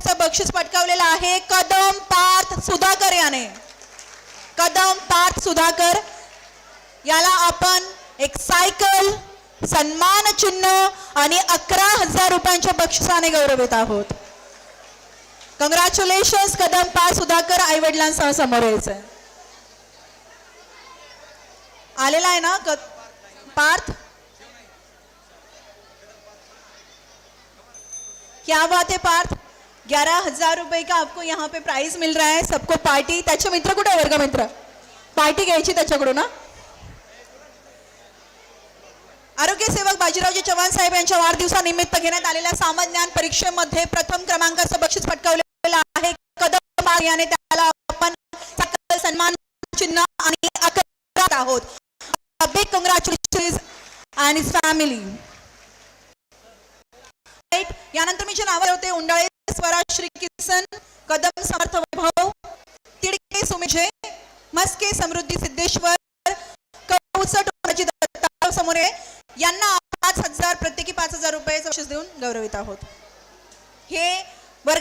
क्रमांकाचं बक्षीस पटकावलेलं आहे कदम पार्थ सुधाकर याने. कदम पार्थ सुधाकर. याला आपण एक सायकल सन्मान चिन्ह आणि अकरा हजार रुपयांच्या बक्षिसाने गौरवित आहोत. कंग्रॅच्युलेशन कदम पार्थ सुधाकर आई वडिलांसह समोर यायचं आलेला आहे ना क- पार्थ? क्या बात है पार्थ? ग्यारह हजार रुपये का आपको यहाँ पे प्राइस मिल रहा है? सबको पार्टी त्याचे मित्र कुठे वर्ग मित्र? पार्टी घ्यायची त्याच्याकडून ना आरोग्य सेवक बाजीरावजी चव्हाण साहेब यांच्या वाढदिवसानिमित्त घेण्यात आलेल्या सामान्य ज्ञान परीक्षेमध्ये प्रथम क्रमांकाचं बक्षीस पटकावलेलं आहे. कदम याने त्याला आपण सन्मान चिन्ह आणि अकरा आहोत. बिग कंग्रॅच्युलेशन अँड फॅमिली यानंतर मी जे नाव होते उंडाळे सन कदम समर्थ वैभव तिडके सुमेजे मस्के समृद्धी सिद्धेश्वर कौचट समोरे यांना पाच हजार प्रत्येकी पाच हजार रुपये बक्षीस देऊन गौरवित आहोत. हे